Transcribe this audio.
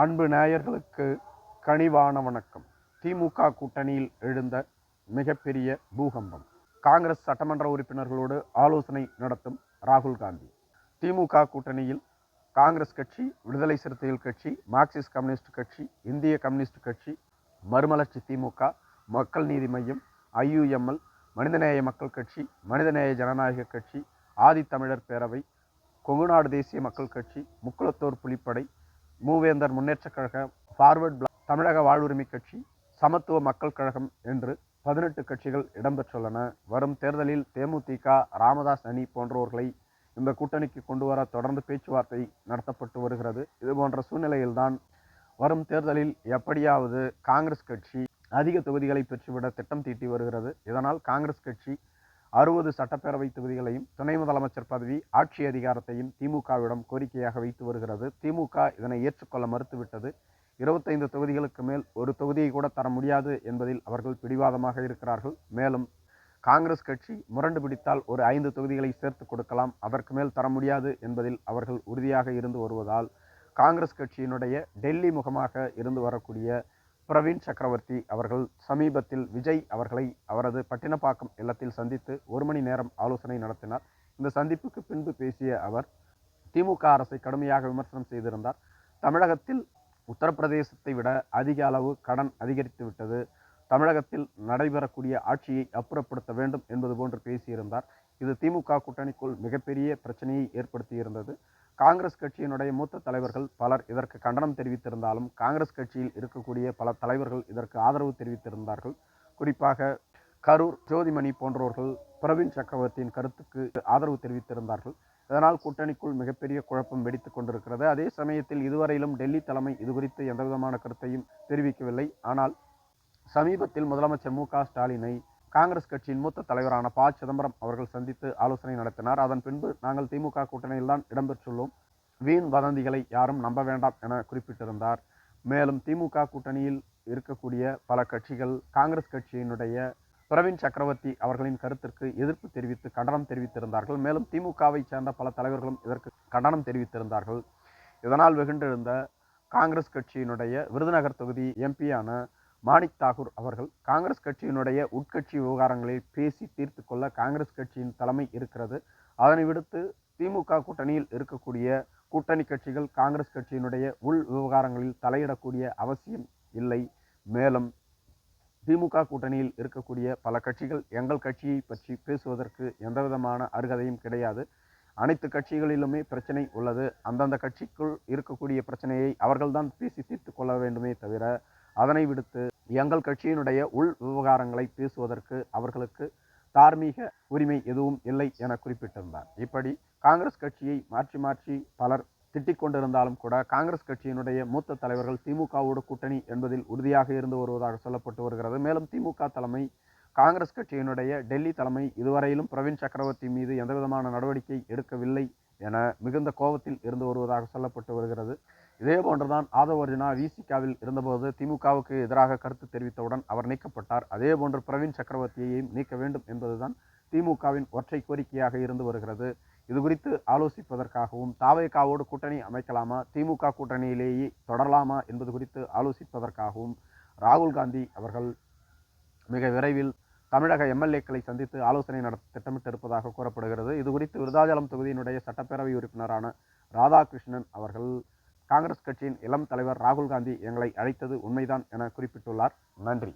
அன்பு நேயர்களுக்கு கனிவான வணக்கம். திமுக கூட்டணியில் எழுந்த மிகப்பெரிய பூகம்பம். காங்கிரஸ் சட்டமன்ற உறுப்பினர்களோடு ஆலோசனை நடத்தும் ராகுல் காந்தி. திமுக கூட்டணியில் காங்கிரஸ் கட்சி விடுதலை சிறுத்தைகள் கட்சி மார்க்சிஸ்ட் கம்யூனிஸ்ட் கட்சி இந்திய கம்யூனிஸ்ட் கட்சி மறுமலர்ச்சி திமுக மக்கள் நீதி மையம் ஐயுஎம்எல் மனிதநேய மக்கள் கட்சி மனிதநேய ஜனநாயக கட்சி ஆதித்தமிழர் பேரவை கொங்குநாடு தேசிய மக்கள் கட்சி முக்குளத்தோர் புலிப்படை மூவேந்தர் முன்னேற்றக் கழகம் ஃபார்வர்ட் பிளாக் தமிழக வாழ்வுரிமை கட்சி சமத்துவ மக்கள் கழகம் என்று பதினெட்டு கட்சிகள் இடம்பெற்றுள்ளன. வரும் தேர்தலில் தேமுதிக ராமதாஸ் அணி போன்றவர்களை இந்த கூட்டணிக்கு கொண்டு வர தொடர்ந்து பேச்சுவார்த்தை நடத்தப்பட்டு வருகிறது. இது போன்ற சூழ்நிலையில்தான் வரும் தேர்தலில் எப்படியாவது காங்கிரஸ் கட்சி அதிக தொகுதிகளை பெற்றுவிட திட்டம் தீட்டி வருகிறது. இதனால் காங்கிரஸ் கட்சி அறுபது சட்டப்பேரவை தொகுதிகளையும் துணை முதலமைச்சர் பதவி ஆட்சி அதிகாரத்தையும் திமுகவிடம் கோரிக்கையாக வைத்து வருகிறது. திமுக இதனை ஏற்றுக்கொள்ள மறுத்துவிட்டது. இருபத்தைந்து தொகுதிகளுக்கு மேல் ஒரு தொகுதியை கூட தர முடியாது என்பதில் அவர்கள் பிடிவாதமாக இருக்கிறார்கள். மேலும் காங்கிரஸ் கட்சி முரண்டு பிடித்தால் ஒரு ஐந்து தொகுதிகளை சேர்த்து கொடுக்கலாம் அதற்கு மேல் தர முடியாது என்பதில் அவர்கள் உறுதியாக இருந்து வருவதால் காங்கிரஸ் கட்சியினுடைய டெல்லி முகமாக இருந்து வரக்கூடிய பிரவீன் சக்கரவர்த்தி அவர்கள் சமீபத்தில் விஜய் அவர்களை அவரது பட்டினப்பாக்கம் இல்லத்தில் சந்தித்து ஒரு மணி நேரம் ஆலோசனை நடத்தினார். இந்த சந்திப்புக்கு பின்பு பேசிய அவர் திமுக அரசை கடுமையாக விமர்சனம் செய்திருந்தார். தமிழகத்தில் உத்தரப்பிரதேசத்தை விட அதிக அளவு கடன் அதிகரித்து விட்டது. தமிழகத்தில் நடைபெறக்கூடிய ஆட்சியை அப்புறப்படுத்த வேண்டும் என்பது போன்று பேசியிருந்தார். இது திமுக கூட்டணிக்குள் மிகப்பெரிய பிரச்சனையை ஏற்படுத்தியிருந்தது. காங்கிரஸ் கட்சியினுடைய மூத்த தலைவர்கள் பலர் இதற்கு கண்டனம் தெரிவித்திருந்தாலும் காங்கிரஸ் கட்சியில் இருக்கக்கூடிய பல தலைவர்கள் இதற்கு ஆதரவு தெரிவித்திருந்தார்கள். குறிப்பாக கரூர் ஜோதிமணி போன்றவர்கள் பிரவீன் சக்கரவர்த்தியின் கருத்துக்கு ஆதரவு தெரிவித்திருந்தார்கள். இதனால் கூட்டணிக்குள் மிகப்பெரிய குழப்பம் வெடித்து கொண்டிருக்கிறது. அதே சமயத்தில் இதுவரையிலும் டெல்லி தலைமை இது குறித்து எந்தவிதமான கருத்தையும் தெரிவிக்கவில்லை. ஆனால் சமீபத்தில் முதலமைச்சர் மு ஸ்டாலினை காங்கிரஸ் கட்சியின் மூத்த தலைவரான ப. சிதம்பரம் அவர்கள் சந்தித்து ஆலோசனை நடத்தினார். அதன் பின்பு நாங்கள் திமுக கூட்டணியில்தான் இடம்பெற்றுள்ளோம். வீண் வதந்திகளை யாரும் நம்ப வேண்டாம் என குறிப்பிட்டிருந்தார். மேலும் திமுக கூட்டணியில் இருக்கக்கூடிய பல கட்சிகள் காங்கிரஸ் கட்சியினுடைய பிரவீன் சக்கரவர்த்தி அவர்களின் கருத்திற்கு எதிர்ப்பு தெரிவித்து கண்டனம் தெரிவித்திருந்தார்கள். மேலும் திமுகவை சேர்ந்த பல தலைவர்களும் இதற்கு கண்டனம் தெரிவித்திருந்தார்கள். இதனால் வெகுண்டிருந்த காங்கிரஸ் கட்சியினுடைய விருதுநகர் தொகுதி எம்பியான மாணிக் தாகூர் அவர்கள் காங்கிரஸ் கட்சியினுடைய உட்கட்சி விவகாரங்களில் பேசி தீர்த்து கொள்ள காங்கிரஸ் கட்சியின் தலைமை இருக்கிறது. அதனை விடுத்து திமுக கூட்டணியில் இருக்கக்கூடிய கூட்டணி கட்சிகள் காங்கிரஸ் கட்சியினுடைய உள் விவகாரங்களில் தலையிடக்கூடிய அவசியம் இல்லை. மேலும் திமுக கூட்டணியில் இருக்கக்கூடிய பல கட்சிகள் எங்கள் கட்சியை பற்றி பேசுவதற்கு எந்தவிதமான அருகதையும் கிடையாது. அனைத்து கட்சிகளிலுமே பிரச்சனை உள்ளது. அந்தந்த கட்சிக்குள் இருக்கக்கூடிய பிரச்சனையை அவர்கள்தான் பேசி தீர்த்து கொள்ள வேண்டுமே தவிர அதனை விடுத்து எங்கள் கட்சியினுடைய உள் விவகாரங்களை பேசுவதற்கு அவர்களுக்கு தார்மீக உரிமை எதுவும் இல்லை என குறிப்பிட்டிருந்தார். இப்படி காங்கிரஸ் கட்சியை மாற்றி மாற்றி பலர் திட்டிக் கொண்டிருந்தாலும் கூட காங்கிரஸ் கட்சியினுடைய மூத்த தலைவர்கள் திமுகவோடு கூட்டணி என்பதில் உறுதியாக இருந்து வருவதாக சொல்லப்பட்டு வருகிறது. மேலும் திமுக தலைமை காங்கிரஸ் கட்சியினுடைய டெல்லி தலைமை இதுவரையிலும் பிரவீன் சக்கரவர்த்தி மீது எந்தவிதமான நடவடிக்கை எடுக்கவில்லை என மிகுந்த கோபத்தில் இருந்து வருவதாக சொல்லப்பட்டு வருகிறது. இதே போன்றுதான் ஆதவர்ஜுனா விசிகாவில் இருந்தபோது திமுகவுக்கு எதிராக கருத்து தெரிவித்தவுடன் அவர் நீக்கப்பட்டார். அதே போன்று பிரவீன் சக்கரவர்த்தியையும் நீக்க வேண்டும் என்பதுதான் திமுகவின் ஒற்றை கோரிக்கையாக இருந்து வருகிறது. இது குறித்து ஆலோசிப்பதற்காகவும் தாவேகாவோடு கூட்டணி அமைக்கலாமா திமுக கூட்டணியிலேயே தொடரலாமா என்பது குறித்து ஆலோசிப்பதற்காகவும் ராகுல் காந்தி அவர்கள் மிக விரைவில் தமிழக எம்எல்ஏக்களை சந்தித்து ஆலோசனை நடத்த திட்டமிட்டிருப்பதாக கூறப்படுகிறது. இது குறித்து விருதாச்சலம் தொகுதியினுடைய சட்டப்பேரவை உறுப்பினரான ராதாகிருஷ்ணன் அவர்கள் காங்கிரஸ் கட்சியின் இளம் தலைவர் ராகுல் காந்தி எங்களை அழைத்தது உண்மைதான் என குறிப்பிட்டுள்ளார். நன்றி.